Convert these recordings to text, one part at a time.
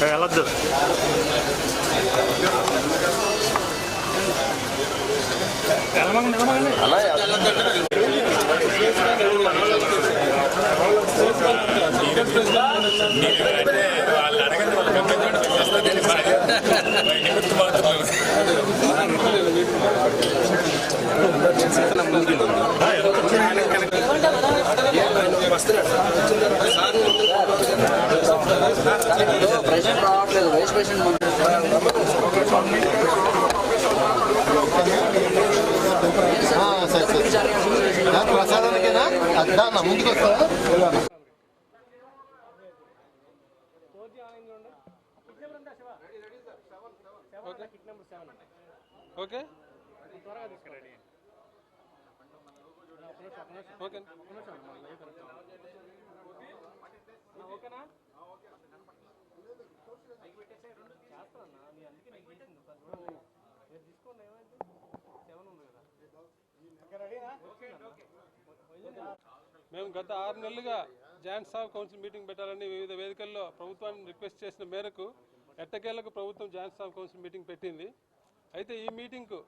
వెళ్ళొద్దు వెళ్ళమండి వెళ్ళమండి ప్రెసిడెంట్ ప్రసాదానికేనా ముందుకు okay. Okay. ఓకేనా మేము గత ఆరు నెలలుగా జాయింట్ స్టాఫ్ కౌన్సిల్ మీటింగ్ పెట్టాలని వివిధ వేదికల్లో ప్రభుత్వాన్ని రిక్వెస్ట్ చేసిన మేరకు ఎట్టకేలకు ప్రభుత్వం జాయింట్ స్టాఫ్ కౌన్సిల్ మీటింగ్ పెట్టింది. అయితే ఈ మీటింగ్కు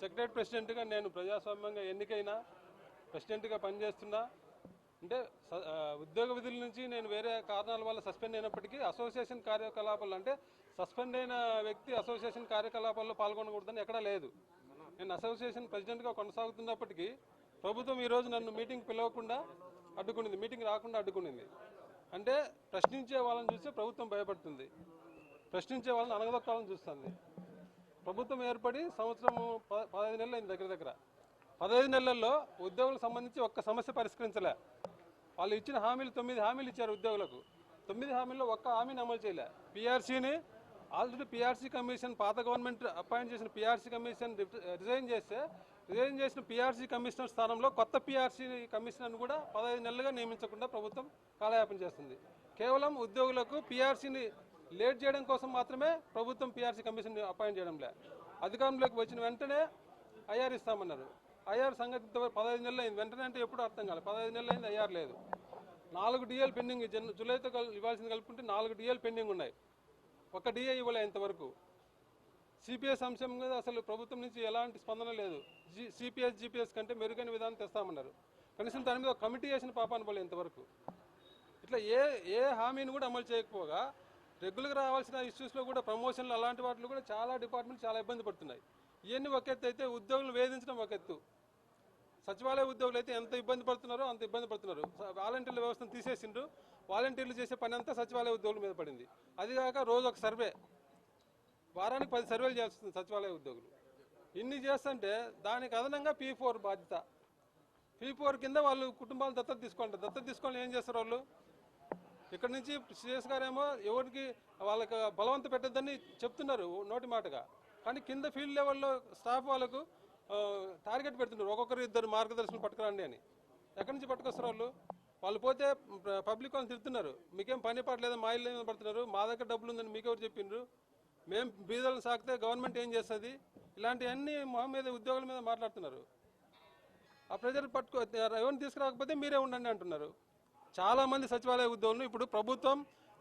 సెక్రటరీ ప్రెసిడెంట్గా నేను ప్రజాస్వామ్యంగా ఎన్నికైనా ప్రెసిడెంట్గా పనిచేస్తున్నా. అంటే స- ఉద్యోగ విధుల నుంచి నేను వేరే కారణాల వల్ల సస్పెండ్ అయినప్పటికీ అసోసియేషన్ కార్యకలాపాలు అంటే సస్పెండ్ అయిన వ్యక్తి అసోసియేషన్ కార్యకలాపాల్లో పాల్గొనకూడదని ఎక్కడా లేదు. నేను అసోసియేషన్ ప్రెసిడెంట్గా కొనసాగుతున్నప్పటికీ ప్రభుత్వం ఈరోజు నన్ను మీటింగ్ పిలవకుండా అడ్డుకునింది. మీటింగ్ రాకుండా అడ్డుకునింది. అంటే ప్రశ్నించే వాళ్ళని చూస్తే ప్రభుత్వం భయపడుతుంది. ప్రశ్నించే వాళ్ళని అనగదొక్కాలని చూస్తుంది. ప్రభుత్వం ఏర్పడి సంవత్సరం ప- పదహైదు నెలలు అయింది దగ్గర దగ్గర. పదహైదు నెలల్లో ఉద్యోగులకు సంబంధించి ఒక్క సమస్య పరిష్కరించలే. వాళ్ళు ఇచ్చిన హామీలు తొమ్మిది హామీలు ఇచ్చారు ఉద్యోగులకు. తొమ్మిది హామీల్లో ఒక్క హామీని అమలు చేయలే. పిఆర్సీని ఆల్రెడీ పిఆర్సీ కమిషన్ పాత గవర్నమెంట్ అపాయింట్ చేసిన పిఆర్సీ కమిషన్ రిజైన్ చేస్తే రిజైన్ చేసిన పిఆర్సీ కమిషనర్ స్థానంలో కొత్త పిఆర్సీ కమిషనర్ను కూడా పదహైదు నెలలుగా నియమించకుండా ప్రభుత్వం కాలయాపన చేస్తుంది. కేవలం ఉద్యోగులకు పిఆర్సీని లేట్ చేయడం కోసం మాత్రమే ప్రభుత్వం పిఆర్సీ కమిషన్ అపాయింట్ చేయడం లే. అధికారంలోకి వచ్చిన వెంటనే ఐఆర్ ఇస్తామన్నారు. ఐఆర్ సంగతి పదహైదు నెలలు అయింది. వెంటనే అంటే ఎప్పుడు అర్థం కాలేదు పదహైదు నెలలు అయింది ఐఆర్ లేదు. నాలుగు డిఎల్ పెండింగ్ జన్ జూలైతో కల్- ఇవ్వాల్సింది కలుపుకుంటే నాలుగు డిఎల్ పెండింగ్ ఉన్నాయి. ఒక డిఏ ఇవ్వలే ఇంతవరకు. సిపిఎస్ అంశం మీద అసలు ప్రభుత్వం నుంచి ఎలాంటి స్పందన లేదు. జీ సిపిఎస్ జీపీఎస్ కంటే మెరుగైన విధానం తెస్తామన్నారు. కనీసం దాని మీద ఒక కమిటీ వేసిన పాపాను పోలే ఇంతవరకు. ఇట్లా ఏ ఏ హామీని కూడా అమలు చేయకపోగా రెగ్యులర్గా రావాల్సిన ఇష్యూస్లో కూడా ప్రమోషన్లు అలాంటి వాటిలో కూడా చాలా డిపార్ట్మెంట్ చాలా ఇబ్బంది పడుతున్నాయి. ఇవన్నీ ఒక ఎత్తు అయితే ఉద్యోగులు వేధించడం ఒక ఎత్తు. సచివాలయ ఉద్యోగులు అయితే ఎంత ఇబ్బంది పడుతున్నారో అంత ఇబ్బంది పడుతున్నారు. స- వాలంటీర్ల వ్యవస్థను తీసేసిండ్రు. వాలంటీర్లు చేసే పని అంతా సచివాలయ ఉద్యోగుల మీద పడింది. అది కాక రోజు ఒక సర్వే. వారానికి పది సర్వేలు చేస్తుంది సచివాలయ ఉద్యోగులు. ఇన్ని చేస్తుంటే దానికి అదనంగా పీ ఫోర్ బాధ్యత. పీ ఫోర్ కింద వాళ్ళు కుటుంబాలు దత్తత తీసుకుంటారు దత్తత తీసుకొని ఏం చేస్తారు వాళ్ళు? ఇక్కడ నుంచి సిఎస్ గారేమో ఎవరికి వాళ్ళకి బలవంత పెట్టద్దని చెప్తున్నారు నోటి మాటగా. కానీ కింద ఫీల్డ్ లెవెల్లో స్టాఫ్ వాళ్ళకు టార్గెట్ పెడుతున్నారు. ఒక్కొక్కరు ఇద్దరు మార్గదర్శనం పట్టుకురండి అని. ఎక్కడి నుంచి పట్టుకొస్తారు వాళ్ళు? వాళ్ళు పోతే పబ్లిక్ వాళ్ళని తిడుతున్నారు. మీకేం పని పడలేదు? మా ఇల్లు మీద పడుతున్నారు. మా దగ్గర డబ్బులు ఉందని మీకెవరు చెప్పిండ్రు? మేము బీదలను సాకితే గవర్నమెంట్ ఏం చేస్తుంది? ఇలాంటివన్నీ మా మీద ఉద్యోగుల మీద మాట్లాడుతున్నారు. ఆ ప్రజలు పట్టుకో ఎవరిని తీసుకురాకపోతే మీరే ఉండండి అంటున్నారు. చాలా మంది సచివాలయ ఉద్యోగులు ఇప్పుడు ప్రభుత్వం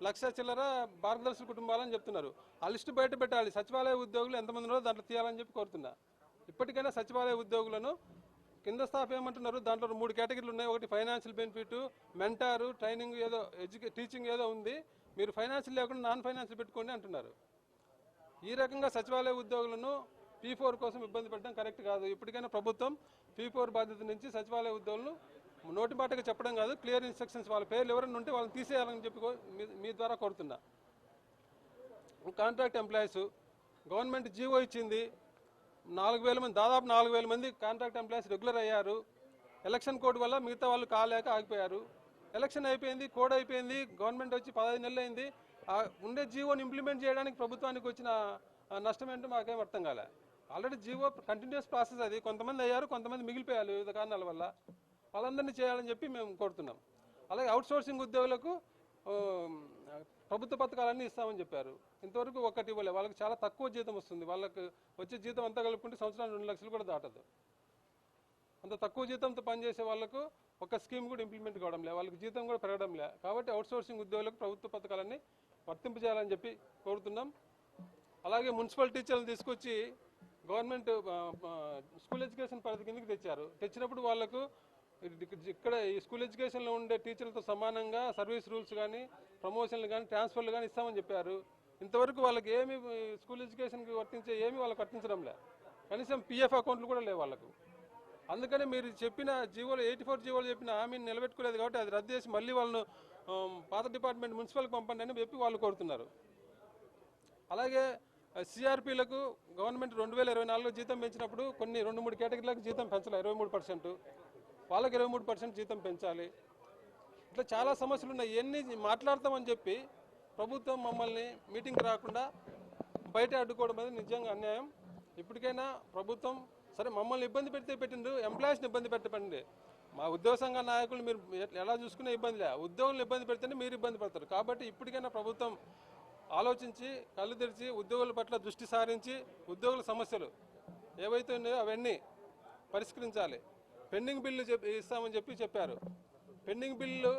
లక్ష చిల్లర భారతదేశ కుటుంబాలని చెప్తున్నారు. ఆ లిస్టు బయట పెట్టాలి. సచివాలయ ఉద్యోగులు ఎంతమంది ఉన్నారో దాంట్లో తీయాలని చెప్పి కోరుతున్నా. ఇప్పటికైనా సచివాలయ ఉద్యోగులను కింద స్టాఫ్ ఏమంటున్నారు? దాంట్లో మూడు కేటగిరీలు ఉన్నాయి. ఒకటి ఫైనాన్షియల్ బెనిఫిట్ మెంటారు ట్రైనింగ్ ఏదో ఎడ్యుకే టీచింగ్ ఏదో ఉంది. మీరు ఫైనాన్షియల్ లేకుండా నాన్ ఫైనాన్షియల్ పెట్టుకోండి అంటున్నారు. ఈ రకంగా సచివాలయ ఉద్యోగులను పీ ఫోర్ కోసం ఇబ్బంది పెట్టడం కరెక్ట్ కాదు. ఇప్పటికైనా ప్రభుత్వం పీ ఫోర్ బాధ్యత నుంచి సచివాలయ ఉద్యోగులను నోటి మాటగా చెప్పడం కాదు. క్లియర్ ఇన్స్ట్రక్షన్స్ వాళ్ళ పేర్లు ఎవరైనా ఉంటే వాళ్ళని తీసేయాలని చెప్పి మీ- మీ ద్వారా కోరుతున్నా. కాంట్రాక్ట్ ఎంప్లాయీస్ గవర్నమెంట్ జీవో ఇచ్చింది. నాలుగు వేల మంది దాదాపు నాలుగు వేల మంది కాంట్రాక్ట్ ఎంప్లాయీస్ రెగ్యులర్ అయ్యారు. ఎలక్షన్ కోడ్ వల్ల మిగతా వాళ్ళు కాలేక ఆగిపోయారు. ఎలక్షన్ అయిపోయింది కోడ్ అయిపోయింది గవర్నమెంట్ వచ్చి పదహైదు నెలలు అయింది. ఉండే జీవోని ఇంప్లిమెంట్ చేయడానికి ప్రభుత్వానికి వచ్చిన నష్టం ఏంటో మాకేం అర్థం కాలే. ఆల్రెడీ జీవో కంటిన్యూస్ ప్రాసెస్ అది. కొంతమంది అయ్యారు కొంతమంది మిగిలిపోయారు వివిధ కారణాల వల్ల. వాళ్ళందరినీ చేయాలని చెప్పి మేము కోరుతున్నాం. అలాగే అవుట్ సోర్సింగ్ ఉద్యోగులకు ప్రభుత్వ పథకాలన్నీ ఇస్తామని చెప్పారు. ఇంతవరకు ఒకటి ఇవ్వలే. వాళ్ళకి చాలా తక్కువ జీతం వస్తుంది. వాళ్ళకి వచ్చే జీతం అంతా కలుపుకుంటే సంవత్సరానికి రెండు లక్షలు కూడా దాటదు. అంత తక్కువ జీతంతో పనిచేసే వాళ్ళకు ఒక స్కీమ్ కూడా ఇంప్లిమెంట్ కావడం లే. వాళ్ళకి జీతం కూడా పెరగడం లే. కాబట్టి అవుట్సోర్సింగ్ ఉద్యోగులకు ప్రభుత్వ పథకాలన్నీ వర్తింపజేయాలని చెప్పి కోరుతున్నాం. అలాగే మున్సిపల్ టీచర్లు తీసుకొచ్చి గవర్నమెంట్ స్కూల్ ఎడ్యుకేషన్ పరిధి కిందకి తెచ్చారు. తెచ్చినప్పుడు వాళ్ళకు ఇక్కడ ఈ స్కూల్ ఎడ్యుకేషన్లో ఉండే టీచర్లతో సమానంగా సర్వీస్ రూల్స్ కానీ ప్రమోషన్లు కానీ ట్రాన్స్ఫర్లు కానీ ఇస్తామని చెప్పారు. ఇంతవరకు వాళ్ళకి ఏమి స్కూల్ ఎడ్యుకేషన్కి వర్తించే ఏమి వాళ్ళకి వర్తించడం లే. కనీసం పిఎఫ్ అకౌంట్లు కూడా లేవు వాళ్ళకు. అందుకని మీరు చెప్పిన జీవోలు ఎయిటీ ఫోర్ జీవోలు చెప్పిన హామీని నిలబెట్టుకోలేదు కాబట్టి అది రద్దు చేసి మళ్ళీ వాళ్ళను పాత డిపార్ట్మెంట్ మున్సిపల్కి పంపండి అని చెప్పి వాళ్ళు కోరుతున్నారు. అలాగే సిఆర్పీలకు గవర్నమెంట్ రెండు వేల ఇరవై నాలుగులో జీతం పెంచినప్పుడు కొన్ని రెండు మూడు కేటగిరీలకు జీతం పెంచాలి ఇరవై మూడు పర్సెంట్. వాళ్ళకి ఇరవై మూడు పర్సెంట్ జీతం పెంచాలి. ఇట్లా చాలా సమస్యలు ఉన్నాయి. ఇవన్నీ మాట్లాడతామని చెప్పి ప్రభుత్వం మమ్మల్ని మీటింగ్కి రాకుండా బయట అడ్డుకోవడం అనేది నిజంగా అన్యాయం. ఇప్పటికైనా ప్రభుత్వం సరే మమ్మల్ని ఇబ్బంది పెడితే పెట్టిండ్రు ఎంప్లాయీస్ని ఇబ్బంది పెట్టబండి మా ఉద్యోగ సంఘ నాయకులు మీరు ఎలా చూసుకునే ఇబ్బంది లే. ఉద్యోగులు ఇబ్బంది పెడితేనే మీరు ఇబ్బంది పడతారు. కాబట్టి ఇప్పటికైనా ప్రభుత్వం ఆలోచించి కళ్ళు తెరిచి ఉద్యోగుల పట్ల దృష్టి సారించి ఉద్యోగుల సమస్యలు ఏవైతే ఉన్నాయో అవన్నీ పరిష్కరించాలి. పెండింగ్ బిల్లు చెప్పి ఇస్తామని చెప్పి చెప్పారు. పెండింగ్ బిల్లు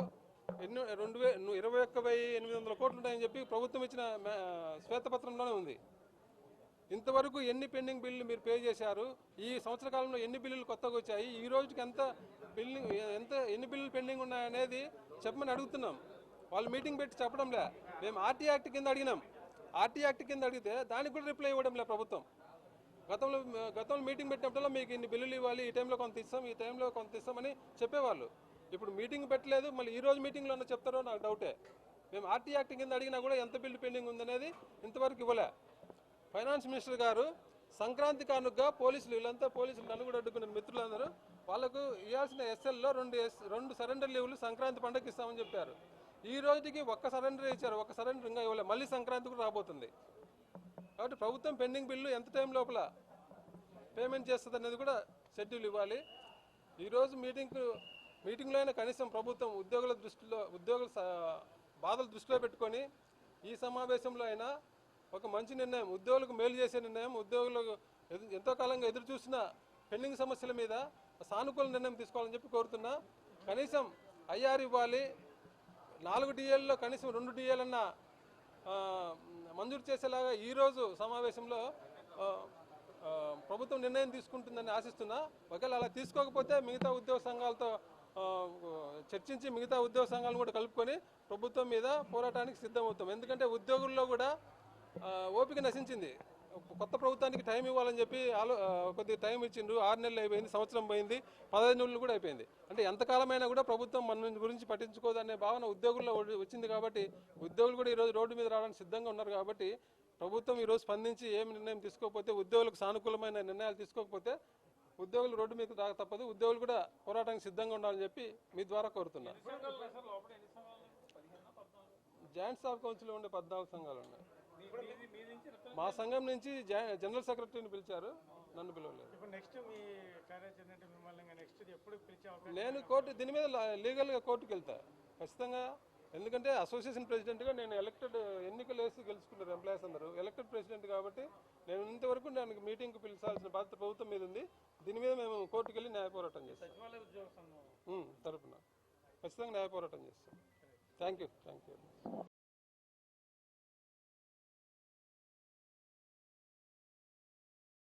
ఎన్నో రెండు వే ఇరవై ఒక్క వెయ్యి ఎనిమిది వందల కోట్లు ఉంటాయని చెప్పి ప్రభుత్వం ఇచ్చిన శ్వేతపత్రంలోనే ఉంది. ఇంతవరకు ఎన్ని పెండింగ్ బిల్లులు మీరు పే చేశారు? ఈ సంవత్సర కాలంలో ఎన్ని బిల్లులు కొత్తగా వచ్చాయి? ఈ రోజుకి ఎంత బిల్లింగ్ ఎంత ఎన్ని బిల్లులు పెండింగ్ ఉన్నాయనేది చెప్పమని అడుగుతున్నాం. వాళ్ళు మీటింగ్ పెట్టి చెప్పడం లే మేము ఆర్టీ యాక్ట్ కింద అడిగినాం. ఆర్టీ యాక్ట్ కింద అడిగితే దానికి కూడా రిప్లై ఇవ్వడం లే ప్రభుత్వం. గతంలో గతంలో మీటింగ్ పెట్టినప్పుడల్లా మీకు ఇన్ని బిల్లులు ఇవ్వాలి ఈ టైంలో కొంత ఇస్తాం ఈ టైంలో కొంత ఇస్తామని చెప్పేవాళ్ళు. ఇప్పుడు మీటింగ్ పెట్టలేదు మళ్ళీ ఈ రోజు మీటింగ్లో చెప్తారో నాకు డౌటే. మేము ఆర్టీ యాక్ట్ కింద అడిగినా కూడా ఎంత బిల్లు పెండింగ్ ఉందనేది ఇంతవరకు ఇవ్వలే. ఫైనాన్స్ మినిస్టర్ గారు సంక్రాంతి కానుకగా పోలీసులు వీళ్ళంతా పోలీసులు నన్ను కూడా అడ్డుకున్న మిత్రులందరూ. వాళ్ళకు ఇవ్వాల్సిన ఎస్ఎల్లో రెండు ఎస్ రెండు సరెండర్ లీవ్లు సంక్రాంతి పండుగకి ఇస్తామని చెప్పారు. ఈ రోజుకి ఒక్క సరెండర్ ఇచ్చారు ఒక్క సరెండర్ ఇంకా ఇవ్వలేదు మళ్ళీ సంక్రాంతి కూడా రాబోతుంది. కాబట్టి ప్రభుత్వం పెండింగ్ బిల్లు ఎంత టైం లోపల పేమెంట్ చేస్తుంది అనేది కూడా షెడ్యూల్ ఇవ్వాలి. ఈరోజు మీటింగ్కు మీటింగ్లో అయినా కనీసం ప్రభుత్వం ఉద్యోగుల దృష్టిలో ఉద్యోగుల బాధలు దృష్టిలో పెట్టుకొని ఈ సమావేశంలో అయినా ఒక మంచి నిర్ణయం ఉద్యోగులకు మేలు చేసే నిర్ణయం ఉద్యోగులకు ఎంతో కాలంగా ఎదురు చూసిన పెండింగ్ సమస్యల మీద సానుకూల నిర్ణయం తీసుకోవాలని చెప్పి కోరుతున్నా. కనీసం ఐఆర్ ఇవ్వాలి. నాలుగు డిఏల్లో కనీసం రెండు డిఏలన్నా మంజూరు చేసేలాగా ఈరోజు సమావేశంలో ప్రభుత్వం నిర్ణయం తీసుకుంటుందని ఆశిస్తున్నా. ఒకవేళ అలా తీసుకోకపోతే మిగతా ఉద్యోగ సంఘాలతో చర్చించి మిగతా ఉద్యోగ సంఘాలను కూడా కలుపుకొని ప్రభుత్వం మీద పోరాటానికి సిద్ధమవుతాం. ఎందుకంటే ఉద్యోగుల్లో కూడా ఓపిక నశించింది. కొత్త ప్రభుత్వానికి టైం ఇవ్వాలని చెప్పి ఆలో కొద్దిగా టైం ఇచ్చిండ్రు. ఆరు నెలలు అయిపోయింది సంవత్సరం పోయింది పదహైదు నెలలు కూడా అయిపోయింది. అంటే ఎంతకాలమైనా కూడా ప్రభుత్వం మన గురించి పట్టించుకోదనే భావన ఉద్యోగుల్లో వచ్చింది కాబట్టి ఉద్యోగులు కూడా ఈరోజు రోడ్డు మీద రావడానికి సిద్ధంగా ఉన్నారు కాబట్టి ప్రభుత్వం ఈరోజు స్పందించి ఏం నిర్ణయం తీసుకోకపోతే ఉద్యోగులకు సానుకూలమైన నిర్ణయాలు తీసుకోకపోతే ఉద్యోగులు రోడ్డు మీద రాక తప్పదు. ఉద్యోగులు కూడా పోరాటానికి సిద్ధంగా ఉండాలని చెప్పి మీ ద్వారా కోరుతున్నారు జాయింట్ స్టాఫ్ కౌన్సిల్ ఉండే పద్నాలుగు సంఘాలు ఉన్నాయి మా సంఘం నుంచి జనరల్ సెక్రటరీని పిలిచారు. నన్ను పిలవలేదు. నెక్స్ట్ మీ కార్యాచరణ అంటే మిమ్మల్ని నెక్స్ట్ ఎప్పుడు పిలిచే అవకాశం నేను కోర్టు దీని మీద లీగల్గా కోర్టుకు వెళ్తా. ఖచ్చితంగా. ఎందుకంటే అసోసియేషన్ ప్రెసిడెంట్గా నేను ఎలక్టెడ్ ఎన్నికలు వేసి గెలుచుకున్నారు ఎంప్లాయీస్ అందరూ. ఎలక్టెడ్ ప్రెసిడెంట్ కాబట్టి నేను ఇంతవరకు నేను మీటింగ్కి పిలిచాల్సిన బాధ్యత ప్రభుత్వం మీద ఉంది. దీని మీద మేము కోర్టుకు వెళ్ళి న్యాయ పోరాటం చేస్తాం. తరపున. ఖచ్చితంగా న్యాయ పోరాటం చేస్తాం. Thank you thank you